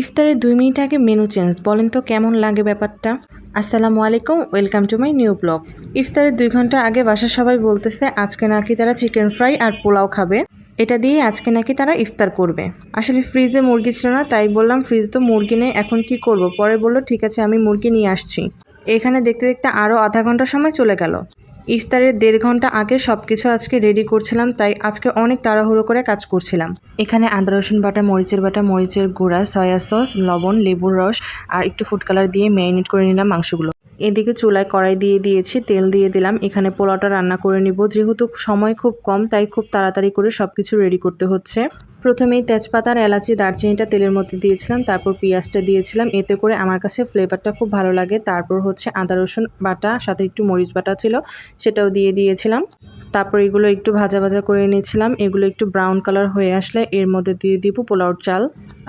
ইফতারের দুই মিনিট আগে মেনু চেঞ্জ। বলেন তো কেমন লাগে ব্যাপারটা? আসসালামু আলাইকুম, welcome to my new blog. ইফতারের দুই ঘণ্টা আগে বাসার সবাই বলতেছে, আজকে নাকি তারা চিকেন ফ্রাই আর পোলাও খাবে। এটা দিয়ে আজকে নাকি তারা ইফতার করবে। আসলে ফ্রিজে মুরগি ছিল না, তাই বললাম ফ্রিজ তো মুরগি নেই, এখন কি করব? পরে বলল, ঠিক আছে, আমি মুরগি নিয়ে আসছি। এখানে দেখতে দেখতে আরও আধা ঘণ্টা সময় চলে গেল। ইফতারের দেড় ঘণ্টা আগে সব কিছু আজকে রেডি করছিলাম, তাই আজকে অনেক তাড়াহুড়ো করে কাজ করছিলাম। এখানে আদা, রসুন বাটা, মরিচের বাটা, মরিচের গুঁড়া, সয়া সস, লবণ, লেবুর রস আর একটু ফুড কালার দিয়ে ম্যারিনেট করে নিলাম মাংসগুলো। এদিকে চুলায় কড়াই দিয়ে দিয়েছি, তেল দিয়ে দিলাম। এখানে পোলাওটা রান্না করে নিব। যেহেতু সময় খুব কম, তাই খুব তাড়াতাড়ি করে সব কিছু রেডি করতে হচ্ছে। প্রথমেই তেজপাতার এলাচি, দারচিনিটা তেলের মধ্যে দিয়েছিলাম, তারপর পেঁয়াজটা দিয়েছিলাম। এতে করে আমার কাছে ফ্লেভারটা খুব ভালো লাগে। তারপর হচ্ছে আদা, রসুন বাটা, সাথে একটু মরিচ বাটা ছিল, সেটাও দিয়ে দিয়েছিলাম। তারপর এগুলো একটু ভাজা ভাজা করে নিয়েছিলাম এগুলো একটু ব্রাউন কালার হয়ে আসলে এর মধ্যে দিয়ে দিব পোলাওর চাল।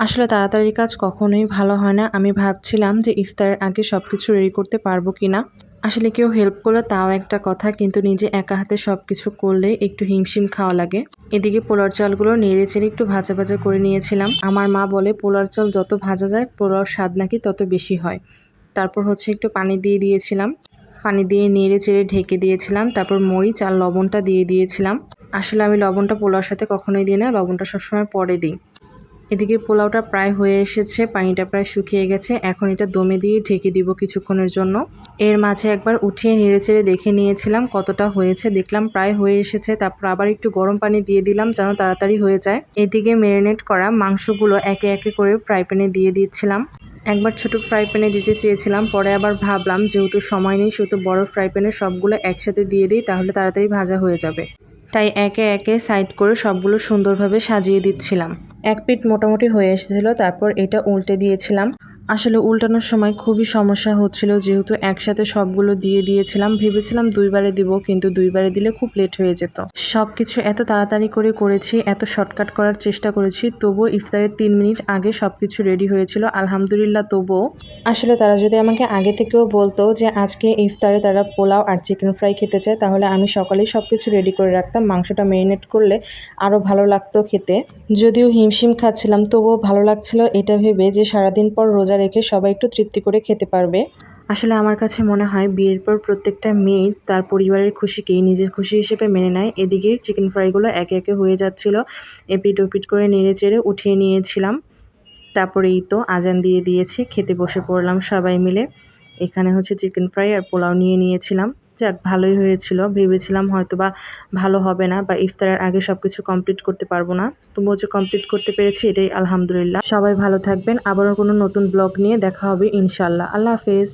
আসলে তাড়াতাড়ি কাজ কখনোই ভালো হয় না। আমি ভাবছিলাম যে ইফতারের আগে সব কিছু রেডি করতে পারব কি না আসলে কেউ হেল্প করলে তাও একটা কথা, কিন্তু নিজে একা হাতে সব কিছু করলে একটু হিমশিম খাওয়া লাগে। এদিকে পোলার চালগুলো নেড়ে চেড়ে একটু ভাজা ভাজা করে নিয়েছিলাম। আমার মা বলে পোলার চাল যত ভাজা যায় পোলার স্বাদ নাকি তত বেশি হয়। তারপর হচ্ছে একটু পানি দিয়ে দিয়েছিলাম। পানি দিয়ে নেড়ে চেড়ে ঢেকে দিয়েছিলাম, তারপর মরিচ আর লবণটা দিয়ে দিয়েছিলাম। আসলে আমি লবণটা পোলাওর সাথে কখনোই দিই না, লবণটা সবসময় পরে দিই। এদিকে পোলাওটা প্রায় হয়ে এসেছে, পানিটা প্রায় শুকিয়ে গেছে, এখন এটা দমে দিয়ে ঢেকে দিব কিছুক্ষণের জন্য। এর মাঝে একবার উঠিয়ে নেড়েচেড়ে দেখে নিয়েছিলাম কতটা হয়েছে, দেখলাম প্রায় হয়ে এসেছে, তারপর আবার একটু গরম পানি দিয়ে দিলাম যেন তাড়াতাড়ি হয়ে যায়। এদিকে ম্যারিনেট করা মাংসগুলো একে একে করে ফ্রাই প্যানে দিয়ে দিচ্ছিলাম। একবার ছোট ফ্রাই প্যানে দিতে চেয়েছিলাম, পরে আবার ভাবলাম যেহেতু সময় নেই, সেহেতু বড় ফ্রাই প্যানে সবগুলো একসাথে দিয়ে দিই, তাহলে তাড়াতাড়ি ভাজা হয়ে যাবে। তাই একে একে সাইড করে সবগুলো সুন্দরভাবে সাজিয়ে দিচ্ছিলাম। এক পিট মোটামুটি হয়ে এসেছিল, তারপর এটা উল্টে দিয়েছিলাম। আসলে উল্টানোর সময় খুবই সমস্যা হচ্ছিল, যেহেতু একসাথে সবগুলো দিয়ে দিয়েছিলাম, ভেবেছিলাম দুইবারে দিব, কিন্তু দুইবারে দিলে খুব লেট হয়ে যেত। সব কিছু এত তাড়াতাড়ি করে করেছি, এত শর্টকাট করার চেষ্টা করেছি, তবুও ইফতারের তিন মিনিট আগে সব কিছু রেডি হয়েছিল, আলহামদুলিল্লাহ তবুও। আসলে তারা যদি আমাকে আগে থেকেও বলতো যে আজকে ইফতারে তারা পোলাও আর চিকেন ফ্রাই খেতে চায়, তাহলে আমি সকালেই সব কিছু রেডি করে রাখতাম, মাংসটা ম্যারিনেট করলে আরও ভালো লাগতো খেতে। যদিও হিমশিম খাচ্ছিলাম, তবুও ভালো লাগছিল এটা ভেবে যে সারাদিন পর রোজা রেখে সবাই একটু তৃপ্তি করে খেতে পারবে। আসলে আমার কাছে মনে হয় বিয়ের পর প্রত্যেকটা মেয়ে তার পরিবারের খুশিকেই নিজের খুশি হিসেবে মেনে নেয়। এদিকে চিকেন ফ্রাইগুলো একে একে হয়ে যাচ্ছিল। এপিট ওপিট করে নেড়ে চেড়ে উঠিয়ে নিয়েছিলাম। তারপরেই তো আজান দিয়ে দিয়েছি। খেতে বসে পড়লাম সবাই মিলে। এখানে হচ্ছে চিকেন ফ্রাই আর পোলাও নিয়ে নিয়েছিলাম। যাক, ভালোই হয়েছিল। ভেবেছিলাম হয়তো বা ভালো হবে না বা ইফতারের আগে সব কিছু কমপ্লিট করতে পারব না। তবুও যে কমপ্লিট করতে পেরেছি এটাই আলহামদুলিল্লাহ। সবাই ভালো থাকবেন। আবারও কোনো নতুন ব্লগ নিয়ে দেখা হবে ইনশাল্লাহ আল্লাহ হাফেজ।